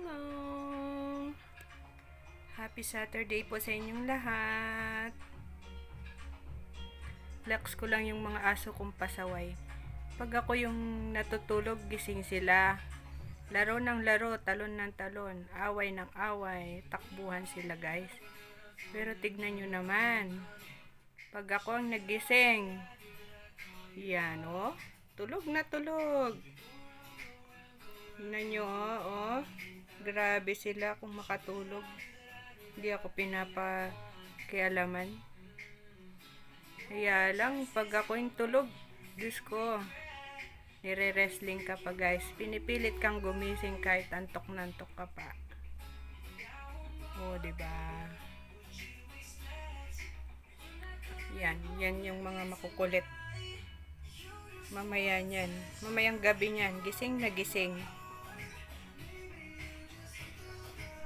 Hello! Happy Saturday po sa inyong lahat. Flex ko lang yung mga aso kong pasaway. Pag ako yung natutulog, gising sila. Laro ng laro, talon ng talon, away ng away, takbuhan sila guys. Pero tignan nyo naman, pag ako ang nagising, yan oh, tulog na tulog. Tingnan nyo, oh, oh. Grabe sila kung makatulog. Hindi ako pinapakialaman. Kaya lang, pag ako yung tulog, Diyos ko, nire-wrestling ka pa guys. Pinipilit kang gumising kahit antok na antok ka pa. Oo, di ba? Yan, yan yung mga makukulit. Mamaya niyan, mamayang gabi niyan, gising na gising.